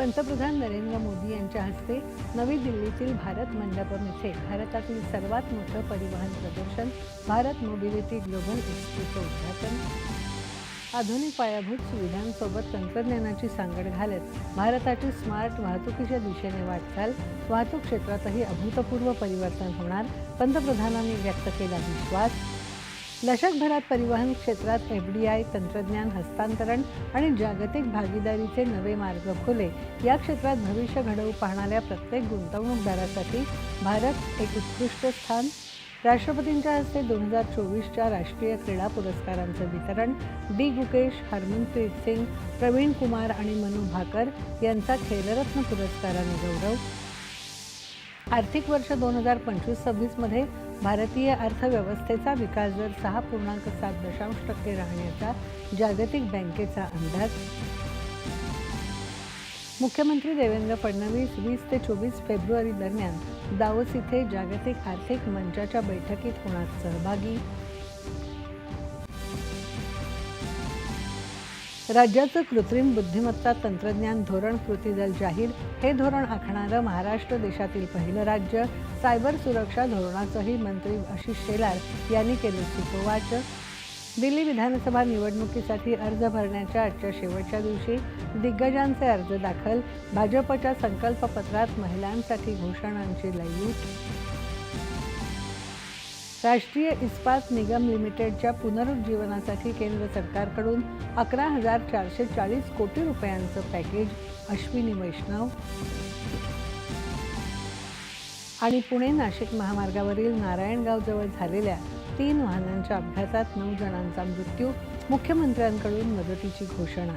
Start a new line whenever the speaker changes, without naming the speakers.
पंतप्रधान नरेंद्र मोदी यांच्या हस्ते नवी दिल्लीतील भारत मंडपम येथे भारतातील सर्वात मोठं परिवहन प्रदर्शन भारत मोबिलिटी ग्लोबल एक्सपोचं उद्घाटन. आधुनिक पायाभूत सुविधांसोबत तंत्रज्ञानाची सांगड घालत भारताची स्मार्ट वाहतुकीच्या दिशेने वाटचाल वाहतूक क्षेत्रातही अभूतपूर्व परिवर्तन होणार पंतप्रधानांनी व्यक्त केला विश्वास. दशकभरात परिवहन क्षेत्रात एफ डी आय तंत्रज्ञान हस्तांतरण आणि जागतिक भागीदारीचे नवे मार्ग खुले या क्षेत्रात भविष्य घडवू पाहणाऱ्या प्रत्येक गुंतवणूकदारासाठी भारत एक उत्कृष्ट स्थान. राष्ट्रपतींच्या हस्ते दोन हजार चोवीसच्या राष्ट्रीय क्रीडा पुरस्कारांचं वितरण डी. गुकेश हरमनप्रीत सिंग प्रवीण कुमार आणि मनु भाकर यांचा खेलरत्न पुरस्काराने गौरव. आर्थिक वर्ष दोन हजार पंचवीस सव्वीसमध्ये भारतीय अर्थव्यवस्थेचा विकास दर सहा पूर्णांक सात दशांश टक्के राहण्याचा जागतिक बँकेचा अंदाज. मुख्यमंत्री देवेंद्र फडणवीस वीस ते चोवीस फेब्रुवारी दरम्यान दावोस इथे जागतिक आर्थिक मंचाच्या बैठकीत होणार सहभागी. राज्याचं कृत्रिम बुद्धिमत्ता तंत्रज्ञान धोरण कृती दल जाहीर हे धोरण आखणारं महाराष्ट्र देशातील पहिलं राज्य. सायबर सुरक्षा धोरणाचंही मंत्री आशिष शेलार यांनी केलं सुतोवाच. दिल्ली विधानसभा निवडणुकीसाठी अर्ज भरण्याच्या आजच्या शेवटच्या दिवशी दिग्गजांचे अर्ज दाखल. भाजपच्या संकल्पपत्रात महिलांसाठी घोषणांची लयूट राष्ट्रीय इस्पात निगम लिमिटेडच्या पुनरुज्जीवनासाठी केंद्र सरकारकडून अकरा हजार चारशे चाळीस कोटी रुपयांचं पॅकेज. अश्विनी वैष्णव. आणि पुणे नाशिक महामार्गावरील नारायणगावजवळ झालेल्या तीन वाहनांच्या अपघातात नऊ जणांचा मृत्यू. मुख्यमंत्र्यांकडून मदतीची घोषणा.